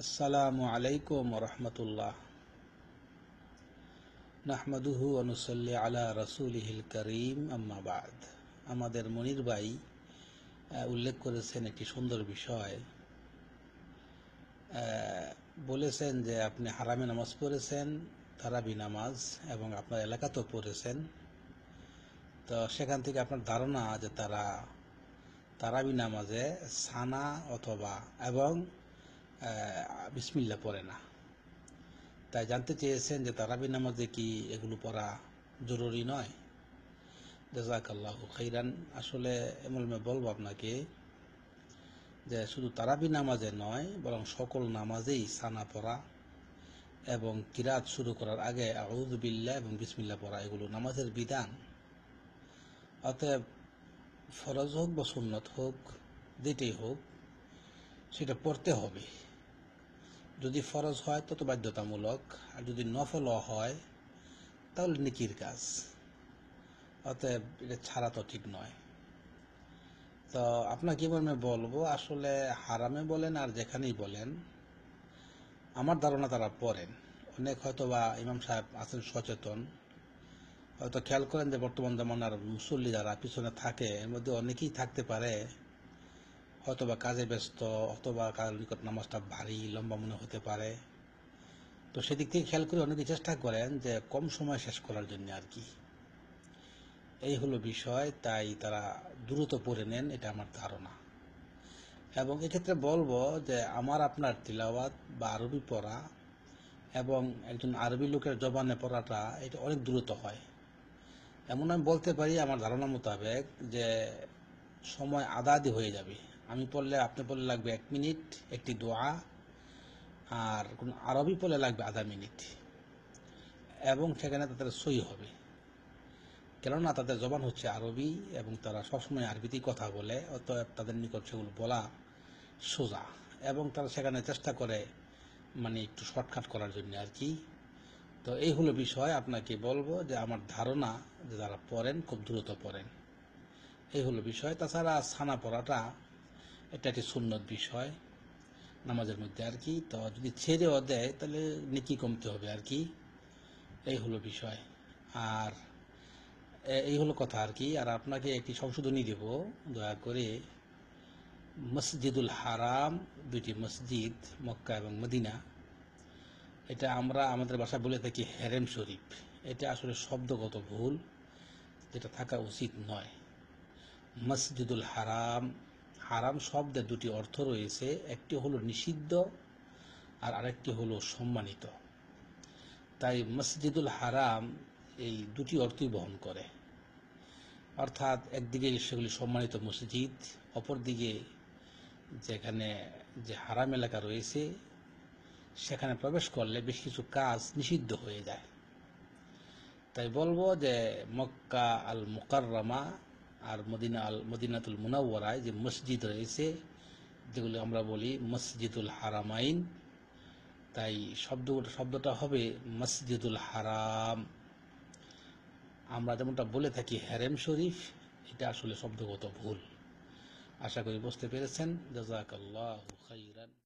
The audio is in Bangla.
আসসালামু আলাইকুম রহমতুল্লাহ। নাহমাদুহু অনুসল্লি আলা রসুলহিল করিম আম্মাবাদ আমাদের মনির ভাই উল্লেখ করেছেন একটি সুন্দর বিষয়। বলেছেন যে আপনি হারামে নামাজ পড়েছেন, তারাবি নামাজ, এবং আপনার এলাকাতেও পড়েছেন। তো সেখান থেকে আপনার ধারণা যে তারা তারাবি নামাজে সানা অথবা এবং বিসমিল্লা পড়ে না। তাই জানতে চেয়েছেন যে তারাবি নামাজে কি এগুলো পড়া জরুরি নয়? জাজাকাল্লাহ খাইরান। আসলে এমন বলব আপনাকে যে শুধু তারাবি নামাজে নয়, বরং সকল নামাজেই সানা পড়া এবং কিরাত শুরু করার আগে আউজবিল্লা এবং বিসমিল্লা পড়া, এগুলো নামাজের বিধান। অতএব ফরজ হোক বা সুন্নত হোক, যেটাই হোক, সেটা পড়তে হবে। যদি ফরজ হয় তত বাধ্যতামূলক। আর যদি নফল হয়, তাহলে নিকির কাজ। অতএব এটা ছাড়া তো ঠিক নয়। তো আপনাকে মনে বলব, আসলে হারামে বলেন আর যেখানেই বলেন, আমার ধারণা তারা পড়েন। অনেক হয়তো বা ইমাম সাহেব আছেন সচেতন। হয়তো খেয়াল করেন যে বর্তমান জামানার মুসল্লি যারা পিছনে থাকে, এর মধ্যে অনেকেই থাকতে পারে। হয়তো বা কাজে ব্যস্ত, অথবা কারোর নিকট নামাজটা ভারী, লম্বা মনে হতে পারে। তো সেদিক থেকে খেয়াল করে অনেকে চেষ্টা করেন যে কম সময় শেষ করার জন্য আর কি। এই হলো বিষয়, তাই তারা দ্রুত পড়ে নেন, এটা আমার ধারণা। এবং এক্ষেত্রে বলব যে আমার আপনার তিলাওয়াত বা আরবি পড়া এবং একজন আরবি লোকের জবানে পড়াটা, এটা অনেক দ্রুত হয়। এমন আমি বলতে পারি আমার ধারণা মোতাবেক যে সময় আদা আদি হয়ে যাবে। আমি পড়লে, আপনি পড়লে লাগবে এক মিনিট, একটি দোয়া, আর কোন আরবি পড়লে লাগবে আধা মিনিট। এবং সেখানে তাদের সই হবে। কেননা তাদের জবান হচ্ছে আরবি এবং তারা সবসময় আরবিতেই কথা বলে, অতএব তাদের নিকট সেগুলো বলা সোজা। এবং তারা সেখানে চেষ্টা করে মানে একটু শর্টকাট করার জন্য আর কি। তো এই হলো বিষয়, আপনাকে বলব যে আমার ধারণা যে যারা পড়েন, খুব দ্রুত পড়েন। এই হলো বিষয়। তাছাড়া ছানা পড়াটা এটা একটি সুন্নত বিষয়। নামাজের মধ্যে আর কি। তো যদি ছেড়েও দেয়, তাহলে নেকি কমতে হবে আর কি। এই হলো বিষয়। আর এই হলো কথা আর কি। আর আপনাকে একটি সংশোধনী দেব। দয়া করে মসজিদুল হারাম, দুইটি মসজিদ, মক্কা এবং মদিনা। এটা আমরা আমাদের বাসায় বলে থাকি হেরেম শরীফ। এটা আসলে শব্দগত ভুল। যেটা থাকা উচিত নয়। মসজিদুল হারাম হারাম শব্দের দুটি অর্থ রয়েছে, একটি হলো নিষিদ্ধ আর আরেকটি হলো সম্মানিত। তাই মসজিদুল হারাম এই দুটি অর্থই বহন করে। অর্থাৎ একদিকে সেগুলি সম্মানিত মসজিদ, অপরদিকে যেখানে যে হারাম এলাকা রয়েছে, সেখানে প্রবেশ করলে বেশ কিছু কাজ নিষিদ্ধ হয়ে যায়। তাই বলব যে মক্কা আল মুকাররমা আর মদিনা আল মদিনাতুল মুনাওয়ারায় যে মসজিদ রয়েছে, যেগুলো আমরা বলি মসজিদুল হারামাইন। তাই শব্দ, শব্দটা হবে মসজিদুল হারাম। আমরা যেমনটা বলে থাকি হ্যারেম শরীফ, এটা আসলে শব্দগত ভুল। আশা করি বুঝতে পেরেছেন। জাজাকাল্লাহ খাইরান।